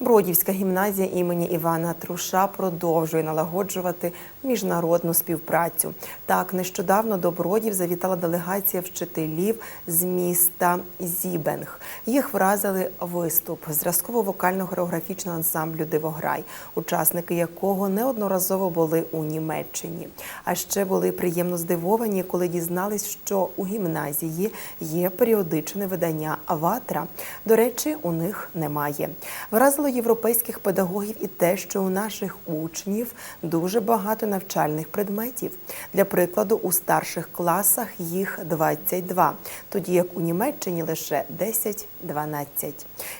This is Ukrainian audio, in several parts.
Бродівська гімназія імені Івана Труша продовжує налагоджувати міжнародну співпрацю. Так, нещодавно до Бродів завітала делегація вчителів з міста Зібенг. Їх вразили виступ зразково-вокально-хореографічного ансамблю Дивограй, учасники якого неодноразово були у Німеччині. А ще були приємно здивовані, коли дізнались, що у гімназії є періодичне видання Аватра. До речі, у них немає. Вразило європейських педагогів і те, що у наших учнів дуже багато навчальних предметів. Для прикладу, у старших класах їх 22, тоді як у Німеччині лише 10-12.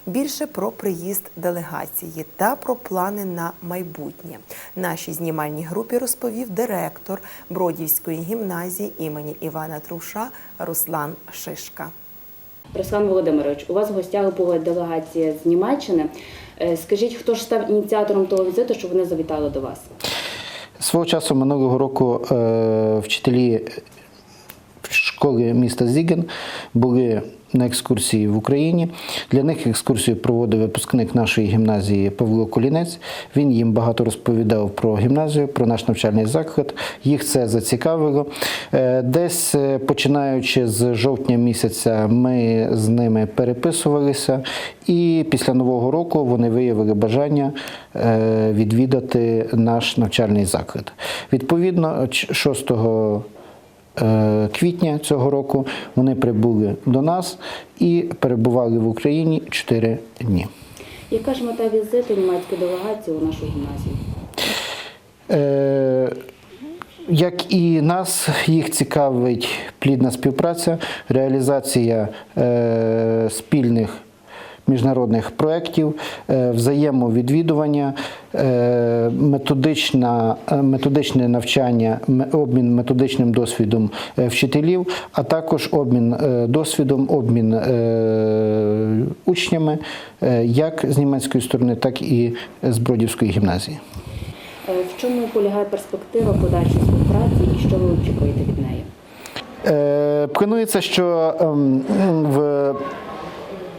Більше про приїзд делегації та про плани на майбутнє. Нашій знімальній групі розповів директор Бродівської гімназії імені Івана Труша Руслан Шишка. Руслан Володимирович, у вас в гостях була делегація з Німеччини. Е, Скажіть, хто ж став ініціатором того візиту, що вони завітали до вас? Свого часу минулого року е, вчителі школи міста Зіген були на екскурсії в Україні. Для них екскурсію проводив випускник нашої гімназії Павло Колінець. Він їм багато розповідав про гімназію, про наш навчальний заклад. Їх це зацікавило. Е, Десь е, починаючи з жовтня місяця, ми з ними переписувалися, і після нового року вони виявили бажання е, відвідати наш навчальний заклад. Відповідно, 6 е, квітня цього року вони прибули до нас і перебували в Україні 4 дні. Яка ж мета візиту німецької делегації у нашу гімназію? Е, Як і нас, їх цікавить плідна співпраця, реалізація е, спільних міжнародних проєктів, е, взаємовідвідування, е, методична, е, методичне навчання, обмін методичним досвідом вчителів, а також обмін досвідом, обмін учнями як з німецької сторони, так і з Бродівської гімназії. В чому полягає перспектива подальшої співпраці і що ви очікуєте від неї? Планується, що ем, в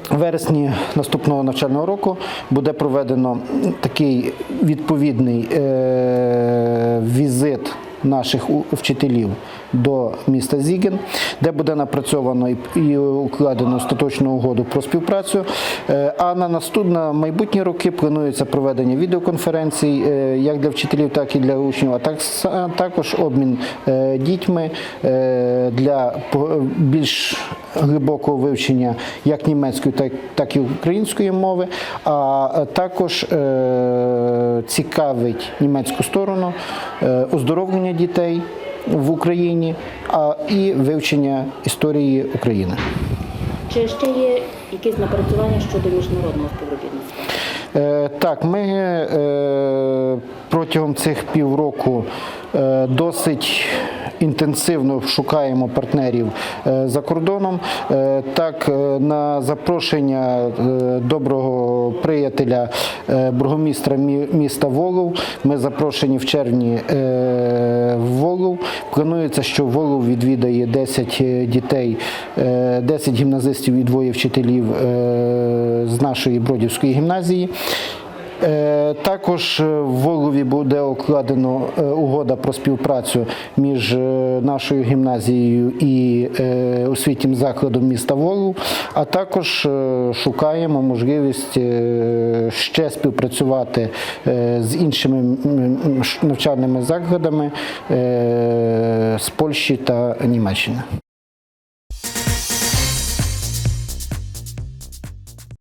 вересні наступного навчального року буде проведено такий відповідний е, візит наших вчителів до міста Зіген, де буде напрацьовано і- укладено остаточну угоду про співпрацю. Е, А на наступні майбутні роки планується проведення відеоконференцій е, як для вчителів, так і для учнів, а також обмін е, дітьми для більш глибокого вивчення як німецької, так, і української мови, а також цікавить німецьку сторону е, оздоровлення дітей в Україні, і вивчення історії України. Чи ще є якісь напрацювання щодо міжнародного співробітництва? Е, Так, ми е, протягом цих півроку е, досить інтенсивно шукаємо партнерів за кордоном. Так, на запрошення доброго приятеля бургомістра міста Волов, ми запрошені в червні в Волов. Планується, що Волов відвідає 10 дітей, е, 10 гімназистів і двоє вчителів е, з нашої Бродівської гімназії. Е, Також е, в Волові буде укладено е, угода про співпрацю між нашою гімназією і освітнім закладом міста Волов, а також шукаємо можливість ще співпрацювати з іншими навчальними закладами з Польщі та Німеччини.